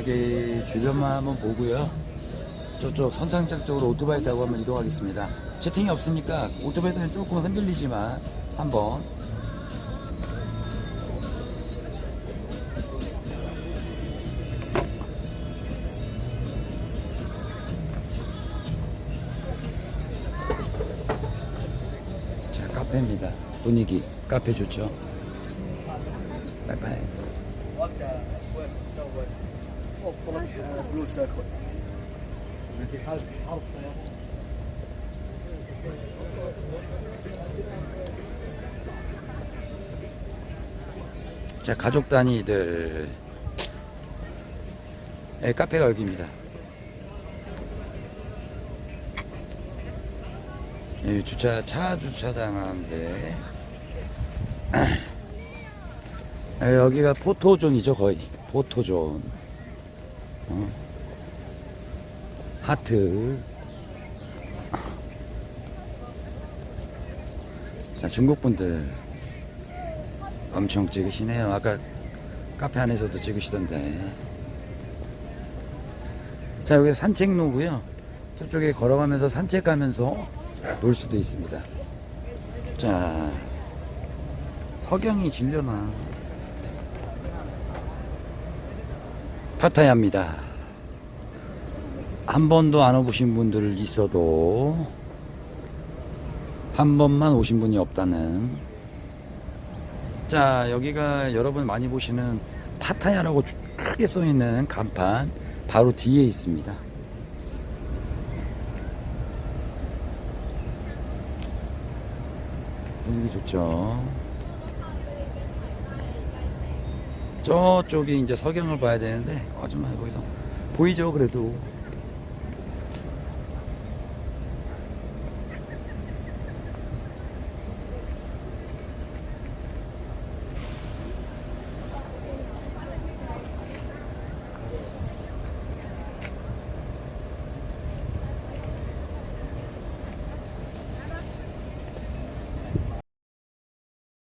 여기 주변만 한번 보고요. 저쪽 선상장 쪽으로 오토바이 타고 한번 이동하겠습니다. 채팅이 없으니까 오토바이는 조금 흔들리지만 한번 자 카페입니다. 분위기 카페 좋죠. 빠이빠이. Uh, uh, blue circle. 자, 가족 단위들. 예, 카페가 여기입니다. 예, 주차, 차 주차장 하는데. 예, 여기가 포토존이죠, 거의. 포토존. 어. 하트. 자, 중국 분들. 엄청 찍으시네요. 아까 카페 안에서도 찍으시던데. 자, 여기 산책로고요. 저쪽에 걸어가면서 산책하면서 놀 수도 있습니다. 자, 석영이 질려나. 파타야입니다. 한 번도 안 와보신 분들 있어도 한 번만 오신 분이 없다는. 자 여기가 여러분 많이 보시는 파타야라고 주- 크게 써있는 간판 바로 뒤에 있습니다. 분위기 좋죠 저쪽이 이제 석영을 봐야 되는데 아줌마 거기서 보이죠? 그래도